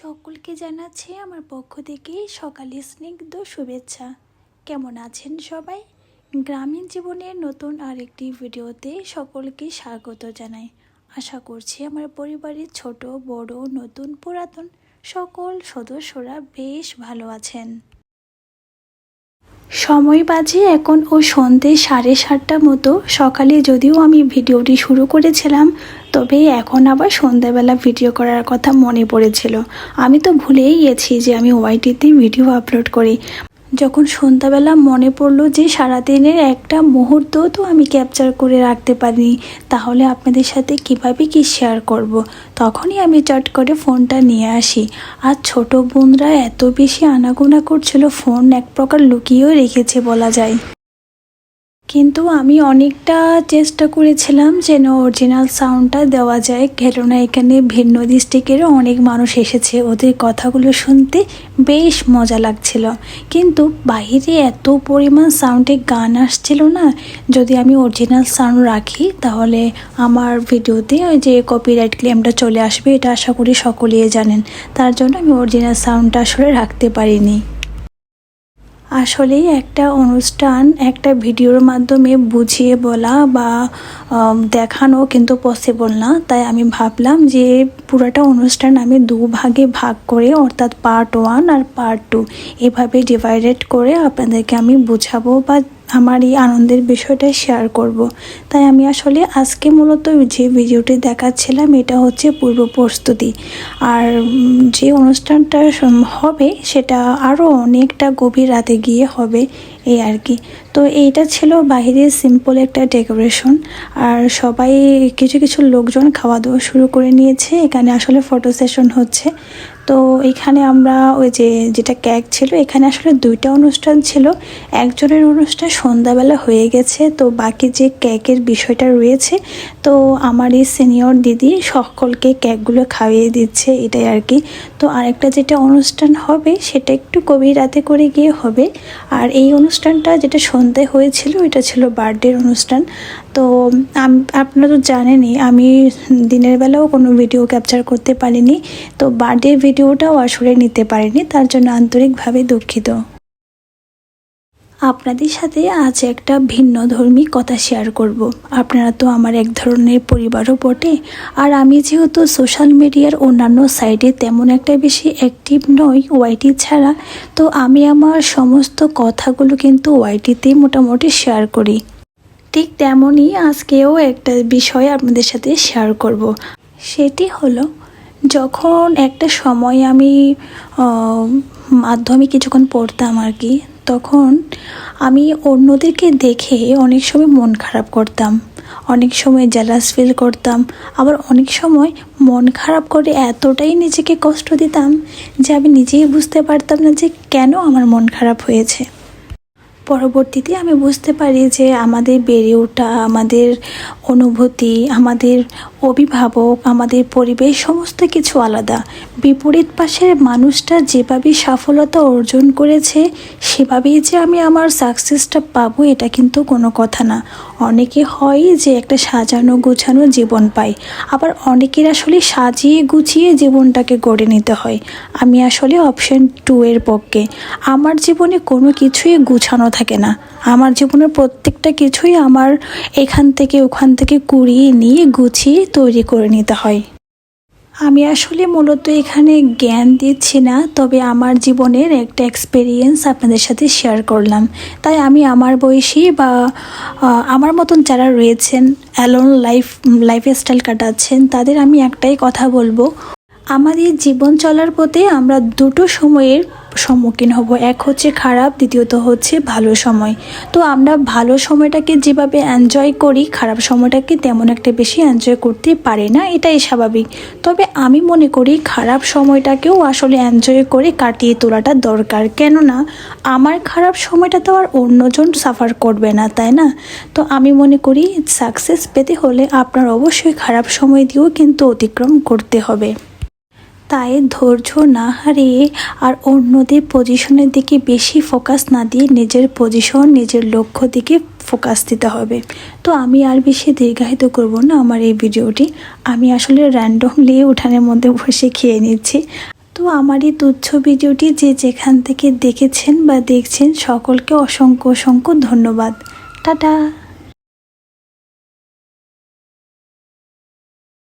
সকলকে জানাচ্ছি আমার পক্ষ থেকে সকালে স্নিগ্ধ শুভেচ্ছা। কেমন আছেন সবাই? গ্রামীণ জীবনের নতুন আরেকটি ভিডিওতে সকলকে স্বাগত জানাই। আশা করছি আমার পরিবারের ছোট, বড়, নতুন, পুরাতন সকল সদস্যরা বেশ ভালো আছেন। সময় বাজে এখন ও সন্ধে সাড়ে সাতটা মতো। সকালে যদিও আমি ভিডিওটি শুরু করেছিলাম তবে এখন আবার সন্ধ্যাবেলা ভিডিও করার কথা মনে পড়েছিল। আমি তো ভুলেই গেছি যে আমি ওয়াইটিতে ভিডিও আপলোড করি। যখন সন্ধ্যাবেলা মনে পড়ল যে সারাদিনের একটা মুহূর্ত তো আমি ক্যাপচার করে রাখতে পারিনি, তাহলে আপনাদের সাথে কীভাবে কি শেয়ার করব। তখনই আমি চট করে ফোনটা নিয়ে আসি। আর ছোট বোনরা এত বেশি আনাগোনা করছিল, ফোন এক প্রকার লুকিয়েও রেখেছে বলা যায়। কিন্তু আমি অনেকটা চেষ্টা করেছিলাম যেন অরিজিনাল সাউন্ডটা দেওয়া যায়। কেননা এখানে ভিন্ন ডিস্ট্রিক্টেরও অনেক মানুষ এসেছে। ওদের কথাগুলো শুনতে বেশ মজা লাগছিল। কিন্তু বাইরে এত পরিমাণ সাউন্ডে গান আসছিল না। যদি আমি অরিজিনাল সাউন্ড রাখি, তাহলে আমার ভিডিওতে ওই যে কপিরাইট ক্লেমটা চলে আসবে, এটা আশা করি সকলেই জানেন। তার জন্য আমি অরিজিনাল সাউন্ডটা আসলে রাখতে পারিনি। আসলেই একটা অনুষ্ঠান, একটা ভিডিওর মাধ্যমে বুঝিয়ে বলা বা দেখানো কিন্তু পসিবল না। তাই আমি ভাবলাম যে পুরোটা অনুষ্ঠান আমি দুভাগে ভাগ করে, অর্থাৎ পার্ট ওয়ান আর পার্ট টু এভাবে ডিভাইডেড করে আপনাদেরকে আমি বুঝাবো বা আমার এই আনন্দের বিষয়টা শেয়ার করব। তাই আমি আসলে আজকে মূলত যে ভিডিওটি দেখাচ্ছিলাম, এটা হচ্ছে পূর্ব প্রস্তুতি। আর যে অনুষ্ঠানটা হবে, সেটা আরও অনেকটা গভীর রাতে গিয়ে হবে, এই আর কি। তো এইটা ছিল বাইরে সিম্পল একটা ডেকোরেশন আর সবাই কিছু কিছু লোকজন খাওয়া দাওয়া শুরু করে নিয়েছে। এখানে আসলে ফটো সেশন হচ্ছে। তো এখানে আমরা ওই যে যেটা ক্যাক ছিল, এখানে আসলে দুইটা অনুষ্ঠান ছিল। একজনের অনুষ্ঠান সন্ধ্যাবেলা হয়ে গেছে, তো বাকি যে কেকের বিষয়টা রয়েছে, তো আমার এই সিনিয়র দিদি সকলকে ক্যাকগুলো খাইয়ে দিচ্ছে, এটাই আর কি। তো আরেকটা যেটা অনুষ্ঠান হবে, সেটা একটু গভীর রাতে করে গিয়ে হবে। আর এই অনুষ্ঠানটা যেটা সন্ধে হয়েছিল, এটা ছিল বার্থডের অনুষ্ঠান। তো আপনারা তো জানেনই, আমি দিনের বেলাও কোনো ভিডিও ক্যাপচার করতে পারিনি, তো বার্থডে ভিডিওটাও আসলে নিতে পারিনি, তার জন্য আন্তরিকভাবে দুঃখিত। আপনাদের সাথে আজ একটা ভিন্ন ধর্মী কথা শেয়ার করব। আপনারা তো আমার এক ধরনের পরিবারও বটে, আর আমি যেহেতু সোশ্যাল মিডিয়ার অন্যান্য সাইডে তেমন একটা বেশি অ্যাক্টিভ নই ওয়াইটি ছাড়া, তো আমি আমার সমস্ত কথাগুলো কিন্তু ওয়াইটিতেই মোটামুটি শেয়ার করি। ঠিক তেমনই আজকেও একটা বিষয় আপনাদের সাথে শেয়ার করব। সেটি হলো, যখন একটা সময় আমি মাধ্যমিক কিছুক্ষণ পড়তাম আর কি, তখন আমি অন্যদেরকে দেখে অনেক সময় মন খারাপ করতাম। অনেক সময় জেলাস ফিল করতাম। আবার অনেক সময় মন খারাপ করে এতটাই নিজেকে কষ্ট দিতাম যে আমি নিজেই বুঝতে পারতাম না যে কেন আমার মন খারাপ হয়েছে। পরবর্তীতে আমি বুঝতে পারি যে আমাদের বেড়ে ওঠা আমাদের অনুভূতি আমাদের অভিভাবক, আমাদের পরিবেশ সমস্ত কিছু আলাদা। বিপরীত পাশের মানুষটা যেভাবে সফলতা অর্জন করেছে, সেভাবেই যে আমি আমার সাকসেসটা পাবো, এটা কিন্তু কোনো কথা না। অনেকে হয় যে একটা সাজানো গোছানো জীবন পায়, আবার অনেকের আসলে সাজিয়ে গুছিয়ে জীবনটাকে গড়ে নিতে হয়। আমি আসলে অপশন টু এর পক্ষে। আমার জীবনে কোনো কিছুই গুছানো থাকে না। আমার জীবনের প্রত্যেকটা কিছুই আমার এখান থেকে ওখান থেকে কুড়িয়ে নিয়ে গুছিয়ে তৈরি করে নিতে হয়। আমি আসলে মূলত এখানে জ্ঞান দিচ্ছি না, তবে আমার জীবনের একটা এক্সপিরিয়েন্স আপনাদের সাথে শেয়ার করলাম। তাই আমি আমার বয়সী বা আমার মতন যারা রয়েছেন অ্যালোন লাইফ লাইফ স্টাইল কাটাচ্ছেন, তাদের আমি একটাই কথা বলব। আমাদের জীবন চলার পথে আমরা দুটো সময়ের সম্মুখীন হব। এক হচ্ছে খারাপ, দ্বিতীয়ত হচ্ছে ভালো সময়। তো আমরা ভালো সময়টাকে যেভাবে এনজয় করি, খারাপ সময়টাকে তেমন একটা বেশি এনজয় করতে পারি না, এটাই স্বাভাবিক। তবে আমি মনে করি খারাপ সময়টাকেও আসলে এনজয় করে কাটিয়ে তোলাটা দরকার। কেননা, আমার খারাপ সময়টা তো আর অন্যজন সাফার করবে না, তাই না? তো আমি মনে করি সাকসেস পেতে হলে আপনার অবশ্যই খারাপ সময় দিয়েও কিন্তু অতিক্রম করতে হবে। তাই ধৈর্য না হারিয়ে আর অন্যদের পজিশনের দিকে বেশি ফোকাস না দিয়ে নিজের পজিশন নিজের লক্ষ্য দিকে ফোকাস দিতে হবে। তো আমি আর বেশি দীর্ঘায়িত করব না আমার এই ভিডিওটি। আমি আসলে র্যান্ডমলি উঠানের মধ্যে বসে খেয়ে নিচ্ছি। তো আমার এই তুচ্ছ ভিডিওটি যে যেখান থেকে দেখেছেন বা দেখছেন, সকলকে অসংখ্য অসংখ্য ধন্যবাদ। টাটা!